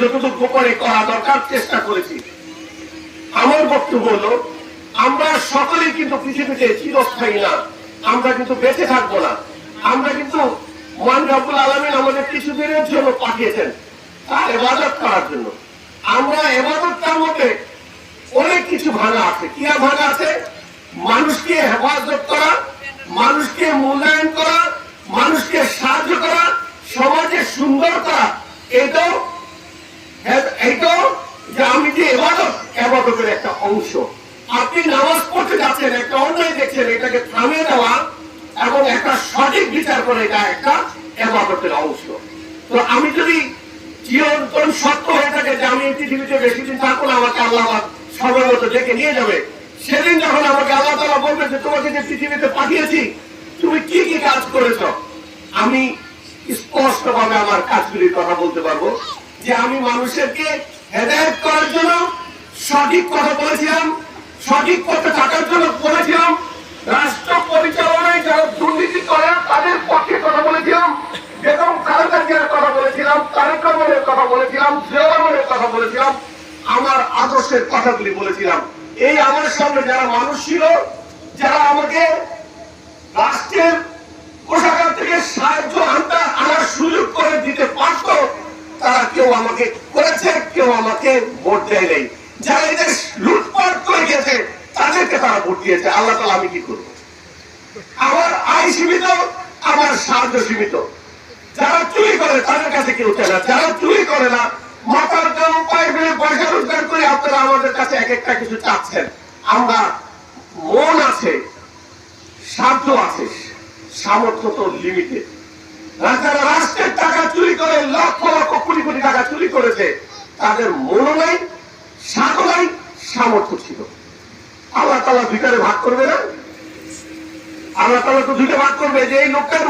যতটুকু করে করা দরকার চেষ্টা করেছি। আমার বক্তব্য হলো, আমরা সকলেই কিন্তু পৃথিবীতে চিরস্থায়ী না। আমরা কিন্তু বেঁচে থাকব না। আমরা কিন্তু মান রব্বুল আলমিন আমাদের কিছুদিনের জন্য পাঠিয়েছেন তার এবাদত করার জন্য। আমরা এবাদতটার মধ্যে অনেক কিছু ভাঙা আছে। কি আর ভাঙা আছে? মানুষকে হেফাজত করা, মানুষকে মূল্যায়ন করা, মানুষকে সাহায্য করা সমাজে সুন্দর করা, এটাও এইটাও যে আমি যে এবাদত এবাদতের একটা অংশ। আপনি নামাজ পড়তে যাচ্ছেন, একটা অন্যায় দেখছেন, এটাকে থামিয়ে দেওয়া এবং একটা সঠিক বিচার করে এটা একটা এবাদতের অংশ। তো আমি যদি চিরন্তন সত্য হয়ে থাকে যে আমি পৃথিবীতে বেশি দিন থাকব আমাকে আল্লাহ সময় মতো ডেকে নিয়ে যাবে। সেদিন যখন আমাকে আল্লাহ তালা বলবে যে, তোমাকে যে পৃথিবীতে পাঠিয়েছি, তুমি কি কি কাজ করেছ? আমি স্পষ্ট ভাবে আমার কাজগুলির কথা বলতে পারব। যে আমি মানুষেরকে হেদায়ত করার জন্য সঠিক কথা বলেছিলাম, সঠিক পথে থাকার জন্য বলেছিলাম, রাষ্ট্র পরিচালনায় যারা দুর্নীতি করে তাদের পক্ষে কথা বলেছিলাম, বেগম খালেদা কথা বলেছিলাম, তারেক রহমানের কথা বলেছিলাম রহমানের কথা বলেছিলাম, আমার আদর্শের কথাগুলি বলেছিলাম। এই আমার সামনে যারা মানুষ ছিল, যারা আমাকে রাষ্ট্রের কোষাগার থেকে সাহায্য আনতে আনার সুযোগ করে দিতে পারত তারা কেউ আমাকে করেছে, কেউ আমাকে ভোট দেয় নাই। যারা এদের লুটপাট করে গেছে, তাদেরকে তারা ভোট দিয়েছে। আল্লাহ তালা আমি কি করব? আমার আয় সীমিত, আমার সাহায্য সীমিত। যারা চুরি করে, তাদের কাছে কেউ চায় না। যারা চুরি করে না, মাথার জন্য পায়ে ফেলে পয়সা রোজগার করে আপনারা আমাদের কাছে এক একটা কিছু চাচ্ছেন। আমরা মন আছে, সাধ্য আছে, সামর্থ্য তো লিমিটেড যারা রাষ্ট্রের টাকা চুরি করে লক্ষ লক্ষ কোটি কোটি টাকা চুরি করেছে তাদের মনও নাই সামর্থ্য ছিল। আল্লাহ তালা ভিতরে ভাগ করবে না। আল্লাহ তালা তো দুইটা ভাগ করবে, যে এই লোকটার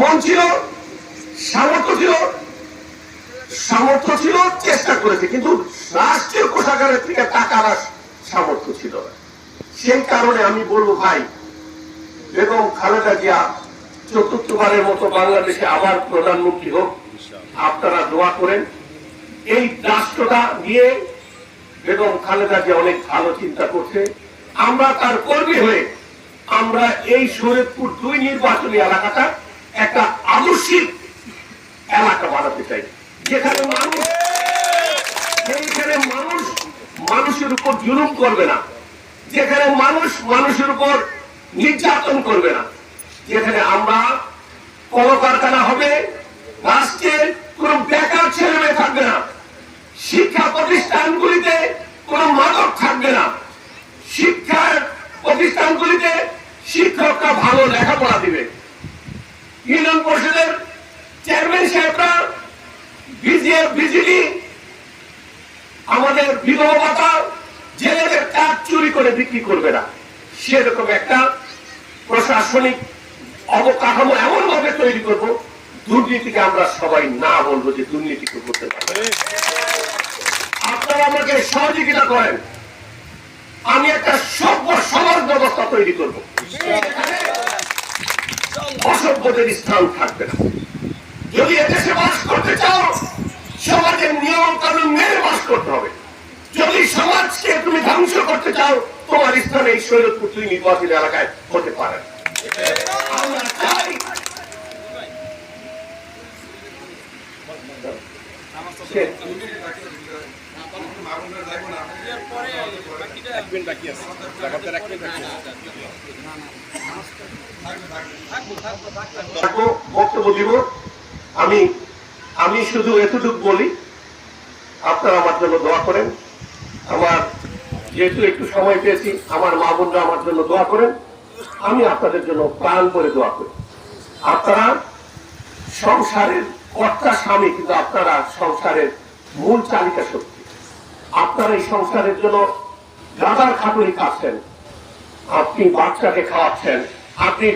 মন ছিল, সামর্থ্য ছিল সামর্থ্য ছিল, চেষ্টা করেছে, কিন্তু রাষ্ট্রীয় কোষাগারের থেকে টাকা আনার সামর্থ্য ছিল সেই কারণে আমি বলব, ভাই, বেগম খালেদা জিয়া চতুর্থবারের মতো বাংলাদেশে আবার প্রধানমন্ত্রী হোক, আপনারা দোয়া করেন। এই রাষ্ট্রটা নিয়ে বেগম খালেদা জিয়া অনেক ভালো চিন্তা করছে। আমরা তার কর্মী হয়ে আমরা এই শরীরপুর দুই নির্বাচনী এলাকাটা একটা আদর্শিক এলাকা বানাতে চাই। যেখানে মানুষ যেখানে মানুষ মানুষের উপর জুলুম করবে না। যেখানে মানুষ মানুষের উপর নির্যাতন করবে না। যেখানে আমরা কলকারখানা হবে, রাষ্ট্রের কোন বেকার ছেলে মেয়ে থাকবে না। শিক্ষা প্রতিষ্ঠানগুলিতে কোন মাদক থাকবে না। শিক্ষার প্রতিষ্ঠানগুলিতে শিক্ষকরা ভালো লেখাপড়া দিবে। ইউনিয়ন পরিষদের চেয়ারম্যান সাহেবরা বিজিএফ আমাদের ভাতা জেলেদের কাজ চুরি করে বিক্রি করবে না। সেরকম একটা প্রশাসনিক অবকাঠামো এমন ভাবে তৈরি করব, দুর্নীতিকে আমরা সবাই না বলব যে দুর্নীতিকে করতে পারবে আমাকে সহযোগিতা করেন। আমি একটা সভ্য সমাজ ব্যবস্থা তৈরি করব। অসভ্যদের স্থান থাকবে না। যদি এদেশে বাস করতে চাও সমাজের নিয়ম কানুন মেনে বাস করতে হবে। যদি সমাজকে তুমি ধ্বংস করতে চাও তোমার স্থানে এই শৈলপুর তুই নির্বাচনী এলাকায় হতে পারে আমরা চাই থাকব, আমি আমি শুধু এতটুকু বলি, আপনারা আমার জন্য দোয়া করেন। আমার যেহেতু একটু সময় পেয়েছি, আমার মা বোনরা আমার জন্য দোয়া করেন। আমি আপনাদের জন্য প্রাণ করে দোয়া করি। আপনারা সংসারের কর্তা স্বামী, কিন্তু আপনারা সংসারের মূল চালিকা শক্তি। আপনারা এই সংস্কারের জন্য গাদার খাটুনি খাচ্ছেন। আপনি বাচ্চাকে খাওয়াচ্ছেন, আপনি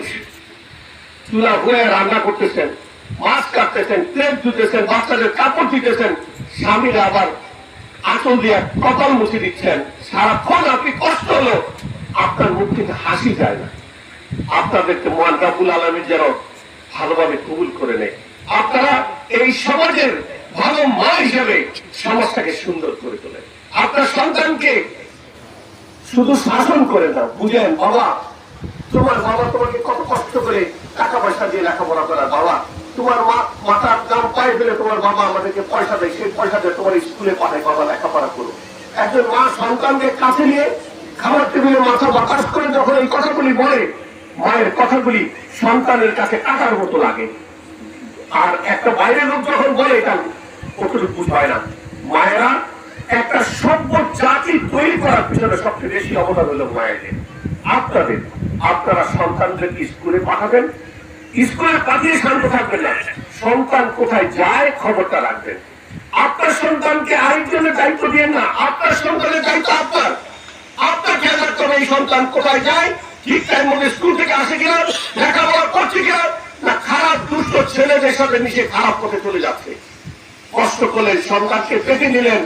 চুলা হয়ে রান্না করতেছেন, মাছ কাটতেছেন প্লেট ধুতেছেন বাচ্চাদের কাপড় দিতেছেন, স্বামীরা আবার আঁচল দিয়ে কপাল মুছে দিচ্ছেন। সারাক্ষণ আপনি কষ্ট হলো, আপনার মুখ থেকে হাসি যায় না। আপনাদেরকে মহান রাবুল আলমীর যেন ভালোভাবে কবুল করে নেয়। আপনারা এই সমাজের ভালো মা হিসেবে সমাজটাকে সুন্দর করে তোলে আপনার সন্তানকে শুধু শাসন করে দাও বুঝেন বাবা, তোমার বাবা তোমাকে কত কষ্ট করে টাকা পয়সা দিয়ে লেখাপড়া করার বাবা। তোমার মা মাথার দাম পায়ে ফেলে তোমার বাবা আমাদেরকে পয়সা দেয়, সেই পয়সা দিয়ে তোমার স্কুলে পাঠায়, বাবা লেখাপড়া করো। একজন মা সন্তানকে কাছে নিয়ে খাবার টেবিলে মাথা বাতাস করে যখন এই কথাগুলি বলে, মায়ের কথাগুলি সন্তানের কাছে টাকার মতো লাগে। আর একটা বাইরের লোক যখন বলে এটা কতটুকু বুঝ হয় না। মায়েরা একটা সভ্য জাতি তৈরি করার পিছনে সবচেয়ে বেশি অবদান হলো মায়েদের। আপনাদের, আপনারা সন্তানদেরকে স্কুলে পাঠাবেন, স্কুলে পাঠিয়ে শান্ত থাকবেন না। সন্তান কোথায় যায় খবরটা রাখবেন। আপনার সন্তানকে আরেকজনের দায়িত্ব দিয়ে না, আপনার সন্তানের দায়িত্ব আপনার। আপনার খেয়াল রাখতে হবে এই সন্তান কোথায় যায়, ঠিক টাইম মধ্যে স্কুল থেকে আসে কিনা, লেখাপড়া করছে কিনা, না খারাপ, দুষ্ট ছেলেদের সাথে মিশে খারাপ পথে চলে যাচ্ছে। কষ্ট করলেন সন্তানকে পেটে নিলেন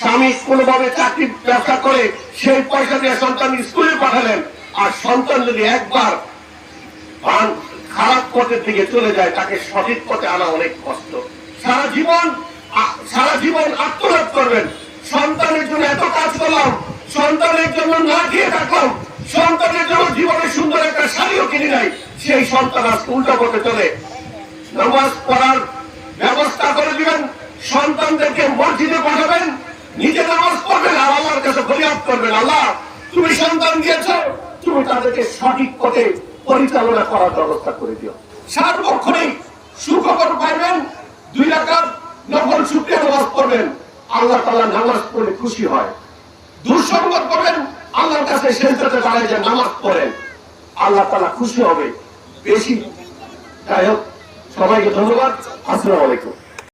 স্বামী কোনোভাবে চাকরি ব্যবসা করে সেই পয়সা দিয়ে সন্তান স্কুলে পাঠালেন। আর সন্তান যদি একবার খারাপ পথের দিকে চলে যায়, তাকে সঠিক পথে আনা অনেক কষ্ট। সারা জীবন সারা জীবন আত্মনাদ করবেন। সন্তানের জন্য এত কাজ করলাম, সন্তানের জন্য না খেয়ে থাকলাম, সন্তানের জন্য জীবনে সুন্দর একটা শাড়িও কিনে নাই। সেই সন্তান আজ উল্টা পথে চলে। নামাজ পড়ার ব্যবস্থা করে দিবেন, সন্তানদেরকে মসজিদে পাঠাবেন নিজে নামাজ পড়বেন আর আল্লাহর কাছে ফরিয়াদ করবেন। আল্লাহ, তুমি সন্তান দিয়েছ, তুমি তাদেরকে সঠিক পথে পরিচালনা করার ব্যবস্থা করে দিও। সার্বক্ষণিক সুখবর পাইবেন, দুই রাকাত নফল শুক্রিয়া নামাজ পড়বেন, আল্লাহ তাআলা নামাজ পড়লে খুশি হয়। দুঃসংবাদ করবেন আল্লাহর কাছে সেজদাতে দাঁড়ায় যে নামাজ পড়েন। আল্লাহ তাআলা খুশি হবে। বেশি, যাই হোক, সবাইকে ধন্যবাদ। আসসালামু আলাইকুম।